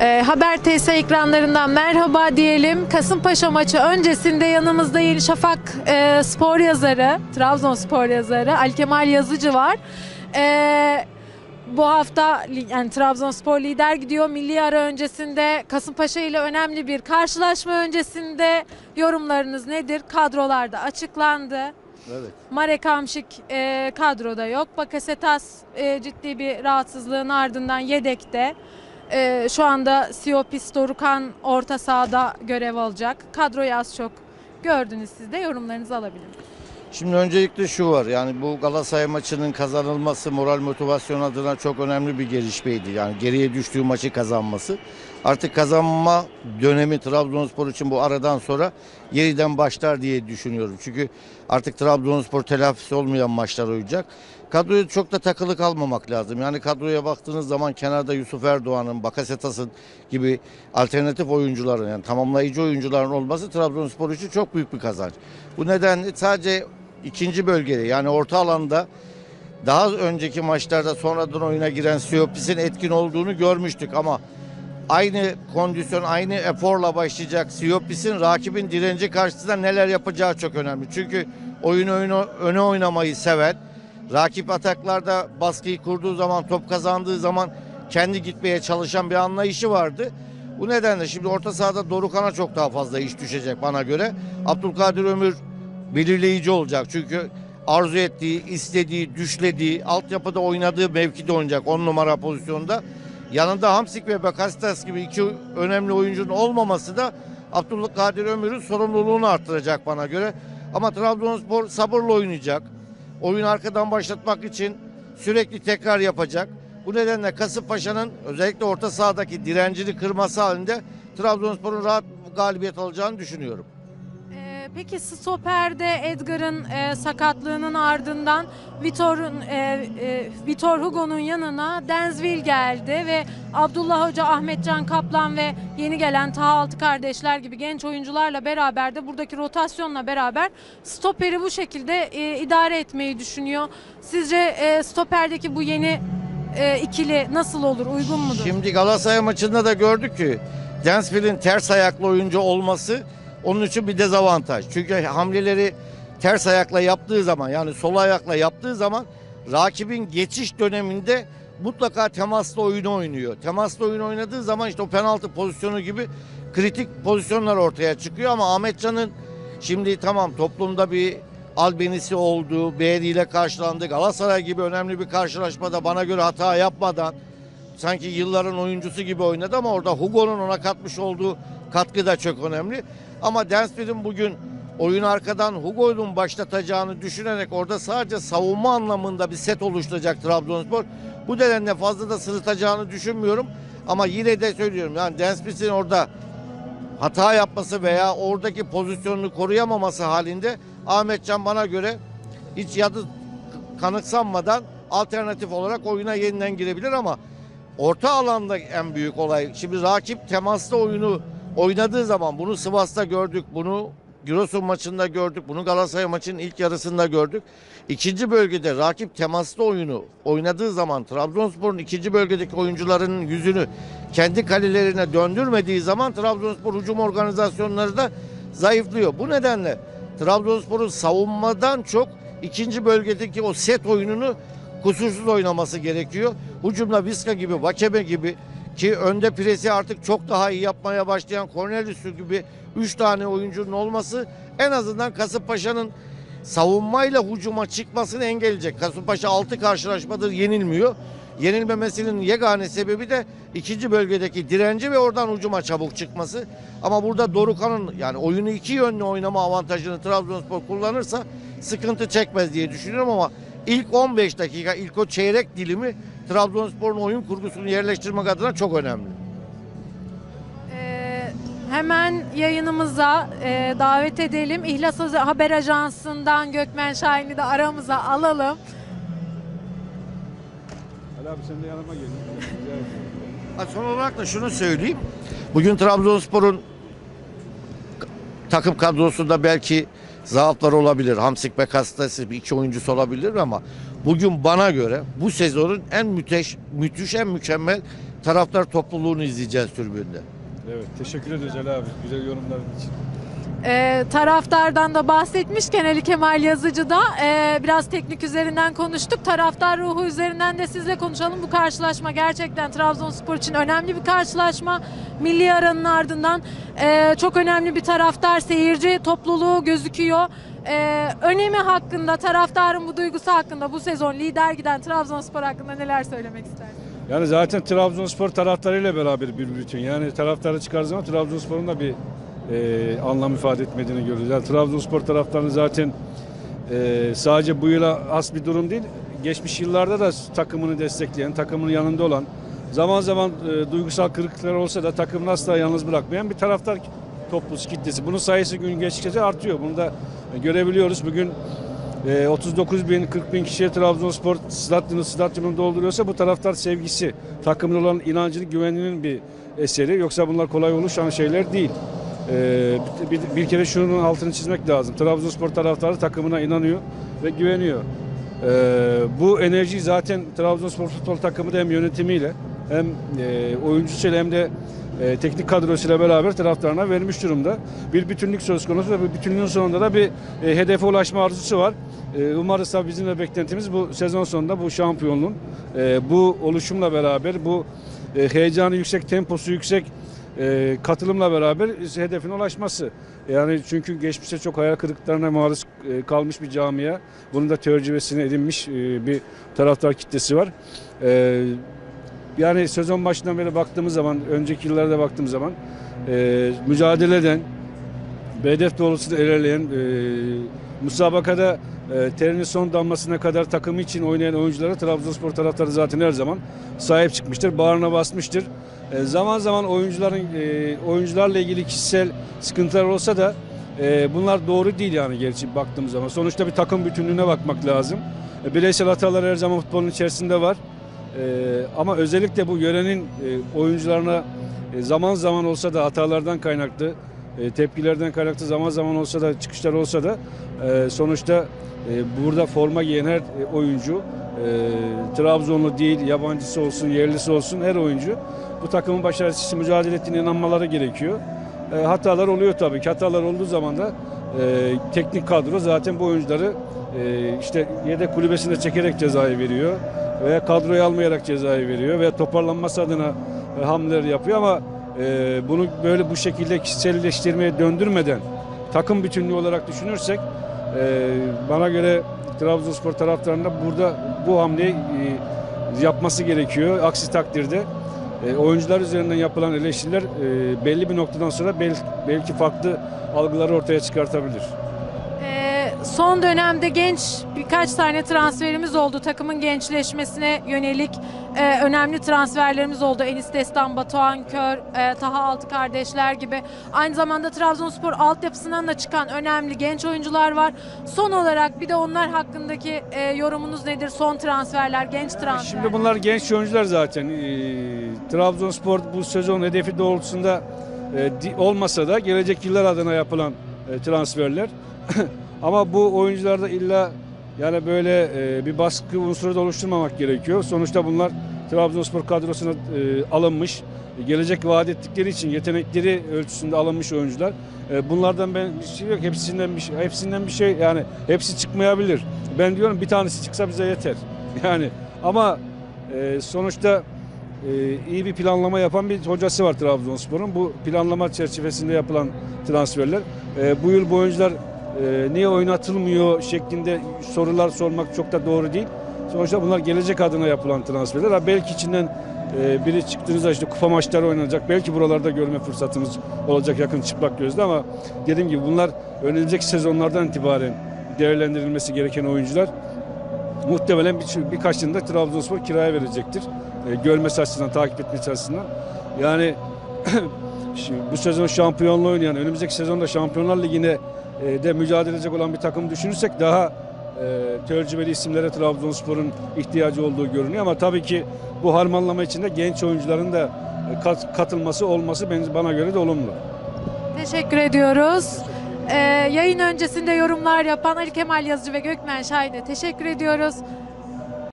Ee, Haber TS ekranlarından merhaba diyelim. Kasımpaşa maçı öncesinde yanımızda Yeni Şafak e, spor yazarı, Trabzonspor yazarı Ali Kemal Yazıcı var. Ee, bu hafta yani Trabzonspor lider gidiyor. Milli ara öncesinde Kasımpaşa ile önemli bir karşılaşma öncesinde yorumlarınız nedir? Kadrolarda açıklandı. Evet. Marek Hamşik e, kadroda yok. Bakasetas e, ciddi bir rahatsızlığın ardından yedekte. E, şu anda Siopis Dorukan orta sahada görev alacak. Kadroyu az çok gördünüz siz de yorumlarınızı alabilirim. Şimdi öncelikle şu var yani bu Galatasaray maçının kazanılması moral motivasyon adına çok önemli bir gelişmeydi. Yani geriye düştüğü maçı kazanması. Artık kazanma dönemi Trabzonspor için bu aradan sonra yeniden başlar diye düşünüyorum. Çünkü artık Trabzonspor telafisi olmayan maçlar oynayacak. Kadroya çok da takılı kalmamak lazım. Yani kadroya baktığınız zaman kenarda Yusuf Erdoğan'ın, Bakasetas'ın gibi alternatif oyuncuların yani tamamlayıcı oyuncuların olması Trabzonspor için çok büyük bir kazanç. Bu nedenle sadece ikinci bölgede yani orta alanda daha önceki maçlarda sonradan oyuna giren Siopis'in etkin olduğunu görmüştük ama aynı kondisyon, aynı eforla başlayacak Siopis'in rakibin direnci karşısında neler yapacağı çok önemli. Çünkü oyun oyunu öne oynamayı seven, rakip ataklarda baskıyı kurduğu zaman, top kazandığı zaman kendi gitmeye çalışan bir anlayışı vardı. Bu nedenle şimdi orta sahada Dorukan'a çok daha fazla iş düşecek bana göre. Abdülkadir Ömür belirleyici olacak. Çünkü arzu ettiği, istediği, düşlediği, altyapıda oynadığı mevkide oynayacak 10 numara pozisyonda. Yanında Hamsik ve Bakastas gibi iki önemli oyuncunun olmaması da Abdülkadir Ömür'ün sorumluluğunu arttıracak bana göre. Ama Trabzonspor sabırla oynayacak. Oyun arkadan başlatmak için sürekli tekrar yapacak. Bu nedenle Kasımpaşa'nın özellikle orta sahadaki direncini kırması halinde Trabzonspor'un rahat galibiyet alacağını düşünüyorum. Peki stoperde Edgar'ın e, sakatlığının ardından Vitor'un e, e, Vitor Hugo'nun yanına Denzville geldi ve Abdullah Hoca, Ahmetcan Kaplan ve yeni gelen Taha Altı kardeşler gibi genç oyuncularla beraber de buradaki rotasyonla beraber stoperi bu şekilde e, idare etmeyi düşünüyor. Sizce e, stoperdeki bu yeni e, ikili nasıl olur? Uygun mudur? Şimdi Galatasaray maçında da gördük ki Densville'in ters ayaklı oyuncu olması onun için bir dezavantaj. Çünkü hamleleri ters ayakla yaptığı zaman yani sol ayakla yaptığı zaman rakibin geçiş döneminde mutlaka temaslı oyunu oynuyor. Temaslı oyun oynadığı zaman işte o penaltı pozisyonu gibi kritik pozisyonlar ortaya çıkıyor ama Ahmetcan'ın şimdi tamam toplumda bir albenisi olduğu, beğeniyle karşılandı. Galatasaray gibi önemli bir karşılaşmada bana göre hata yapmadan sanki yılların oyuncusu gibi oynadı ama orada Hugo'nun ona katmış olduğu katkı da çok önemli. Ama Densville'in bugün oyun arkadan Hugo'nun başlatacağını düşünerek orada sadece savunma anlamında bir set oluşturacak Trabzonspor. Bu nedenle fazla da sırıtacağını düşünmüyorum. Ama yine de söylüyorum yani Densville'in orada hata yapması veya oradaki pozisyonunu koruyamaması halinde Ahmetcan bana göre hiç yadı kanıksanmadan alternatif olarak oyuna yeniden girebilir ama orta alanda en büyük olay. Şimdi rakip temaslı oyunu oynadığı zaman bunu Sivas'ta gördük, bunu Giresun maçında gördük, bunu Galatasaray maçının ilk yarısında gördük. İkinci bölgede rakip temaslı oyunu oynadığı zaman Trabzonspor'un ikinci bölgedeki oyuncularının yüzünü kendi kalelerine döndürmediği zaman Trabzonspor hücum organizasyonları da zayıflıyor. Bu nedenle Trabzonspor'un savunmadan çok ikinci bölgedeki o set oyununu kusursuz oynaması gerekiyor. Hücumda Viska gibi, Vakeme gibi ki önde presi artık çok daha iyi yapmaya başlayan Cornelius gibi 3 tane oyuncunun olması en azından Kasımpaşa'nın savunmayla hücuma çıkmasını engelleyecek. Kasımpaşa 6 karşılaşmadır yenilmiyor. Yenilmemesinin yegane sebebi de ikinci bölgedeki direnci ve oradan hücuma çabuk çıkması. Ama burada Dorukan'ın yani oyunu iki yönlü oynama avantajını Trabzonspor kullanırsa sıkıntı çekmez diye düşünüyorum ama ilk 15 dakika, ilk o çeyrek dilimi Trabzonspor'un oyun kurgusunu yerleştirmek adına çok önemli. Ee, hemen yayınımıza e, davet edelim. İhlas Haber Ajansı'ndan Gökmen Şahin'i de aramıza alalım. Ali abi sen de yanıma gel. Ha, Son olarak da şunu söyleyeyim. Bugün Trabzonspor'un takım kadrosunda belki zaaflar olabilir. Hamsik ve Kastasi bir iki oyuncusu olabilir ama bugün bana göre bu sezonun en müteş, müthiş en mükemmel taraftar topluluğunu izleyeceğiz tribünde. Evet teşekkür ederiz Ali abi güzel yorumların için. Ee, taraftardan da bahsetmişken Ali Kemal Yazıcı da e, biraz teknik üzerinden konuştuk. Taraftar ruhu üzerinden de sizle konuşalım. Bu karşılaşma gerçekten Trabzonspor için önemli bir karşılaşma. Milli aranın ardından e, çok önemli bir taraftar seyirci topluluğu gözüküyor. E, önemi hakkında, taraftarın bu duygusu hakkında bu sezon lider giden Trabzonspor hakkında neler söylemek istersiniz? Yani zaten Trabzonspor taraftarıyla beraber bir bütün. Yani taraftarı çıkar zaman Trabzonspor'un da bir e, anlam ifade etmediğini görüyoruz. Yani Trabzonspor taraftarını zaten e, sadece bu yıla az bir durum değil. Geçmiş yıllarda da takımını destekleyen, takımının yanında olan, zaman zaman e, duygusal kırıklıklar olsa da takımını asla yalnız bırakmayan bir taraftar toplusu kitlesi. Bunun sayısı gün geçtikçe artıyor. Bunu da görebiliyoruz. Bugün e, 39 bin, 40 bin kişiye Trabzonspor stadyumunu, stadyumunu dolduruyorsa bu taraftar sevgisi, takımın olan inancının, güveninin bir eseri. Yoksa bunlar kolay oluşan şeyler değil. E, bir, kere şunun altını çizmek lazım. Trabzonspor taraftarı takımına inanıyor ve güveniyor. E, bu enerjiyi zaten Trabzonspor futbol takımı da hem yönetimiyle hem e, oyuncusuyla hem de e, teknik kadrosuyla beraber taraftarına vermiş durumda. Bir bütünlük söz konusu ve bütünlüğün sonunda da bir e, hedefe ulaşma arzusu var. E, umarız tabii bizim de beklentimiz bu sezon sonunda bu şampiyonluğun e, bu oluşumla beraber bu heyecanı yüksek, temposu yüksek e, katılımla beraber hedefine ulaşması. Yani çünkü geçmişte çok hayal kırıklıklarına maruz e, kalmış bir camia. Bunun da tecrübesini edinmiş e, bir taraftar kitlesi var. E, yani sezon başından beri baktığımız zaman, önceki yıllarda baktığımız zaman e, mücadele eden, hedef doğrultusunda ilerleyen, e, müsabakada e, terinin son damlasına kadar takımı için oynayan oyunculara Trabzonspor taraftarı zaten her zaman sahip çıkmıştır, bağrına basmıştır. E, zaman zaman oyuncuların e, oyuncularla ilgili kişisel sıkıntılar olsa da e, bunlar doğru değil yani gerçi baktığımız zaman. Sonuçta bir takım bütünlüğüne bakmak lazım. E, bireysel hatalar her zaman futbolun içerisinde var. E, ama özellikle bu yörenin e, oyuncularına e, zaman zaman olsa da hatalardan kaynaklı, e, tepkilerden kaynaklı zaman zaman olsa da çıkışlar olsa da e, sonuçta e, burada forma giyen her oyuncu Trabzonlu değil, yabancısı olsun, yerlisi olsun her oyuncu bu takımın başarısı için mücadele ettiğine inanmaları gerekiyor. Hatalar oluyor tabii ki. Hatalar olduğu zaman da teknik kadro zaten bu oyuncuları işte yedek kulübesinde çekerek cezayı veriyor veya kadroyu almayarak cezayı veriyor veya toparlanması adına hamleler yapıyor ama e, bunu böyle bu şekilde kişiselleştirmeye döndürmeden takım bütünlüğü olarak düşünürsek e, bana göre Trabzonspor taraftarında burada bu hamleyi e, yapması gerekiyor. Aksi takdirde e, oyuncular üzerinden yapılan eleştiriler e, belli bir noktadan sonra bel- belki farklı algıları ortaya çıkartabilir. Ee, son dönemde genç birkaç tane transferimiz oldu. Takımın gençleşmesine yönelik e, önemli transferlerimiz oldu. Enis Destan, Batuhan Kör, e, Taha Altı kardeşler gibi. Aynı zamanda Trabzonspor altyapısından da çıkan önemli genç oyuncular var. Son olarak bir de onlar hakkındaki e, yorumunuz nedir? Son transferler, genç transferler. Şimdi bunlar genç oyuncular zaten. Ee, Trabzonspor bu sezon hedefi doğrultusunda e, olmasa da gelecek yıllar adına yapılan e, transferler. Ama bu oyuncularda illa yani böyle e, bir baskı unsuru da oluşturmamak gerekiyor. Sonuçta bunlar Trabzonspor kadrosuna e, alınmış, gelecek vaat ettikleri için yetenekleri ölçüsünde alınmış oyuncular. E, bunlardan ben bir şey yok. Hepsinden bir şey, hepsinden bir şey yani hepsi çıkmayabilir. Ben diyorum bir tanesi çıksa bize yeter. Yani ama e, sonuçta e, iyi bir planlama yapan bir hocası var Trabzonspor'un. Bu planlama çerçevesinde yapılan transferler. E, bu yıl bu oyuncular e, niye oynatılmıyor şeklinde sorular sormak çok da doğru değil. Sonuçta bunlar gelecek adına yapılan transferler. Ha, belki içinden e, biri çıktığınızda işte kupa maçları oynanacak. Belki buralarda görme fırsatımız olacak yakın çıplak gözle ama dediğim gibi bunlar önümüzdeki sezonlardan itibaren değerlendirilmesi gereken oyuncular. Muhtemelen bir, birkaçını da Trabzonspor kiraya verecektir. E, görmesi açısından, takip etmesi açısından. Yani şimdi bu sezon şampiyonluğu oynayan, önümüzdeki sezonda Şampiyonlar Ligi'ne de mücadele edecek olan bir takım düşünürsek daha e, tecrübeli isimlere Trabzonspor'un ihtiyacı olduğu görünüyor. Ama tabii ki bu harmanlama içinde genç oyuncuların da e, kat- katılması olması bana göre de olumlu. Teşekkür ediyoruz. Ee, yayın öncesinde yorumlar yapan Ali Kemal Yazıcı ve Gökmen Şahin'e teşekkür ediyoruz.